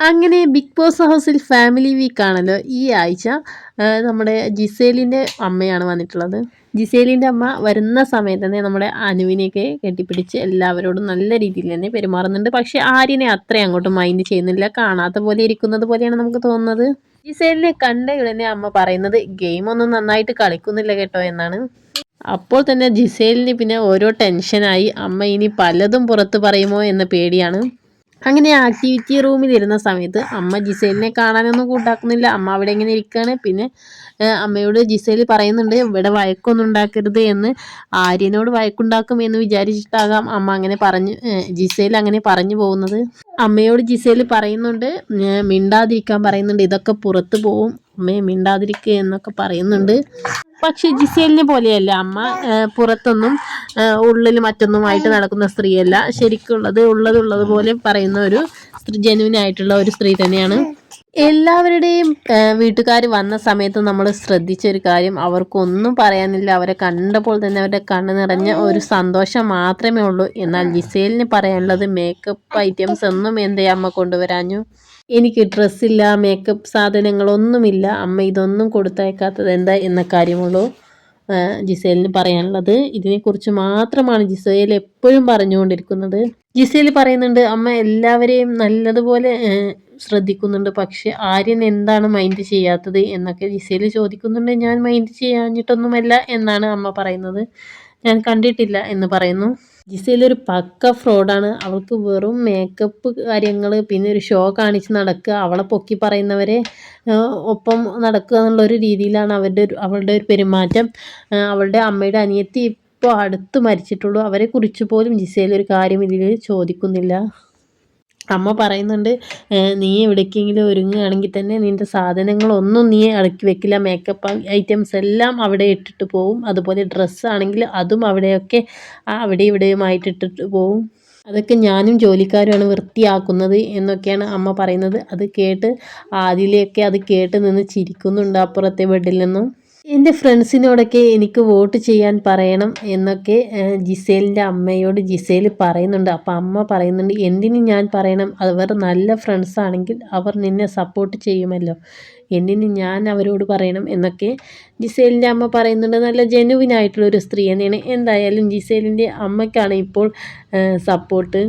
അങ്ങനെ big boss ഹൗസിൽ family week ആണല്ലോ ഈ ആഴ്ച. നമ്മുടെ ജിസേലിന്റെ അമ്മയാണ് വന്നിട്ടുള്ളത്. ജിസേലിന്റെ അമ്മ വരുന്ന സമയത്ത് തന്നെ നമ്മുടെ അനുവിനെയൊക്കെ കെട്ടിപ്പിടിച്ച് എല്ലാവരോടും നല്ല രീതിയിൽ തന്നെ പെരുമാറുന്നുണ്ട്. പക്ഷേ ആര്യനെ അത്രയും അങ്ങോട്ട് മൈൻഡ് ചെയ്യുന്നില്ല. കാണാത്ത പോലെ ഇരിക്കുന്നത് പോലെയാണ് നമുക്ക് തോന്നുന്നത്. ജിസേലിനെ കണ്ട ഉടനെ അമ്മ പറയുന്നത് ഗെയിം ഒന്നും നന്നായിട്ട് കളിക്കുന്നില്ല കേട്ടോ എന്നാണ്. അപ്പോൾ തന്നെ ജിസേലിന് പിന്നെ ഓരോ ടെൻഷനായി അമ്മ ഇനി പലതും പുറത്ത് പറയുമോ എന്ന പേടിയാണ്. അങ്ങനെ ആക്ടിവിറ്റി റൂമിൽ ഇരുന്ന സമയത്ത് അമ്മ ജിസേലിനെ കാണാനൊന്നും കൂട്ടാക്കുന്നില്ല. അമ്മ അവിടെ ഇങ്ങനെ ഇരിക്കുകയാണ് പിന്നെ അമ്മയോട് ജിസേൽ പറയുന്നുണ്ട് ഇവിടെ വഴക്കൊന്നും ഉണ്ടാക്കരുത് എന്ന്. ആര്യനോട് വഴക്കുണ്ടാക്കും എന്ന് വിചാരിച്ചിട്ടാകാം അമ്മ അങ്ങനെ പറഞ്ഞു ജിസേൽ അങ്ങനെ പറഞ്ഞു പോകുന്നത്. അമ്മയോട് ജിസേൽ പറയുന്നുണ്ട് മിണ്ടാതിരിക്കാൻ പറയുന്നുണ്ട്. ഇതൊക്കെ പുറത്ത് പോവും. അമ്മയെ മിണ്ടാതിരിക്കുക എന്നൊക്കെ പറയുന്നുണ്ട്. പക്ഷെ ജിസേലിനെ പോലെയല്ല അമ്മ. പുറത്തൊന്നും ഉള്ളിൽ മറ്റൊന്നുമായിട്ട് നടക്കുന്ന സ്ത്രീയല്ല. ശരിക്കുള്ളത് ഉള്ളത് ഉള്ളത് പോലെ പറയുന്ന ഒരു ജെനുവിൻ ആയിട്ടുള്ള ഒരു സ്ത്രീ തന്നെയാണ്. എല്ലാവരുടെയും വീട്ടുകാർ വന്ന സമയത്ത് നമ്മൾ ശ്രദ്ധിച്ച ഒരു കാര്യം അവർക്കൊന്നും പറയാനില്ല. അവരെ കണ്ടപ്പോൾ തന്നെ അവരുടെ കണ്ണ് നിറഞ്ഞ ഒരു സന്തോഷം മാത്രമേ ഉള്ളൂ. എന്നാൽ ജിസേലിന് പറയാനുള്ളത് മേക്കപ്പ് ഐറ്റംസ് ഒന്നും എന്തേ അമ്മ കൊണ്ടുവരാഞ്ഞു? എനിക്ക് ഡ്രസ്സില്ല മേക്കപ്പ് സാധനങ്ങളൊന്നുമില്ല. അമ്മ ഇതൊന്നും കൊടുത്തയക്കാത്തത് എന്താ എന്ന കാര്യമുള്ളൂ. ജിസേലിന് പറയാനുള്ളത് ഇതിനെക്കുറിച്ച് മാത്രമാണ് ജിസേൽ എപ്പോഴും പറഞ്ഞുകൊണ്ടിരിക്കുന്നത്. ജിസേൽ പറയുന്നുണ്ട് അമ്മ എല്ലാവരെയും നല്ലതുപോലെ ശ്രദ്ധിക്കുന്നുണ്ട്. പക്ഷെ ആര്യൻ എന്താണ് മൈൻഡ് ചെയ്യാത്തത് എന്നൊക്കെ ജിസയിൽ ചോദിക്കുന്നുണ്ട്. ഞാൻ മൈൻഡ് ചെയ്യാഞ്ഞിട്ടൊന്നുമല്ല എന്നാണ് അമ്മ പറയുന്നത്. ഞാൻ കണ്ടിട്ടില്ല എന്ന് പറയുന്നു. ജിസയിൽ ഒരു പക്ക ഫ്രോഡാണ് അവൾക്ക് വെറും മേക്കപ്പ് കാര്യങ്ങൾ പിന്നെ ഒരു ഷോ കാണിച്ച് നടക്കുക അവളെ പൊക്കി പറയുന്നവരെ ഒപ്പം നടക്കുക എന്നുള്ള ഒരു രീതിയിലാണ് അവരുടെ ഒരു അവളുടെ ഒരു പെരുമാറ്റം. അവളുടെ അമ്മയുടെ അനിയത്തി ഇപ്പോൾ അടുത്ത് മരിച്ചിട്ടുള്ളൂ. അവരെ കുറിച്ച് പോലും ജിസയിൽ ഒരു കാര്യം ഇതിൽ ചോദിക്കുന്നില്ല. അമ്മ പറയുന്നുണ്ട് നീ എവിടേക്കെങ്കിലും ഒരുങ്ങുകയാണെങ്കിൽ തന്നെ നിന്റെ സാധനങ്ങളൊന്നും നീ അടക്കി വെക്കില്ല. മേക്കപ്പ് ഐറ്റംസ് എല്ലാം അവിടെ ഇട്ടിട്ട് പോവും. അതുപോലെ ഡ്രസ്സാണെങ്കിൽ അതും അവിടെയൊക്കെ അവിടെ ഇവിടെയുമായിട്ട് ഇട്ടിട്ട് പോവും. അതൊക്കെ ഞാനും ജോലിക്കാരുമാണ് വൃത്തിയാക്കുന്നത് എന്നൊക്കെയാണ് അമ്മ പറയുന്നത്. അത് കേട്ട് ആദിലയൊക്കെ അത് കേട്ട് നിന്ന് ചിരിക്കുന്നുണ്ട് അപ്പുറത്തെ ബെഡിൽ നിന്നും. എന്റെ ഫ്രണ്ട്സിനോടൊക്കെ എനിക്ക് വോട്ട് ചെയ്യാൻ പറയണം എന്നൊക്കെ ജിസേലിന്റെ അമ്മയോട് ജിസേൽ പറയുന്നുണ്ട്. അപ്പോൾ അമ്മ പറയുന്നുണ്ട് എന്തിന് ഞാൻ പറയണം? അവർ നല്ല ഫ്രണ്ട്സ് ആണെങ്കിൽ അവർ നിന്നെ സപ്പോർട്ട് ചെയ്യുമല്ലോ. എന്തിന് ഞാൻ അവരോട് പറയണം? എന്നൊക്കെ ജിസേലിന്റെ അമ്മ പറയുന്നുണ്ട്. നല്ല ജെനുവിൻ ആയിട്ടുള്ള ഒരു സ്ത്രീ തന്നെയാണ്. എന്തായാലും ജിസേലിന്റെ അമ്മയ്ക്കാണ് ഇപ്പോൾ സപ്പോർട്ട്.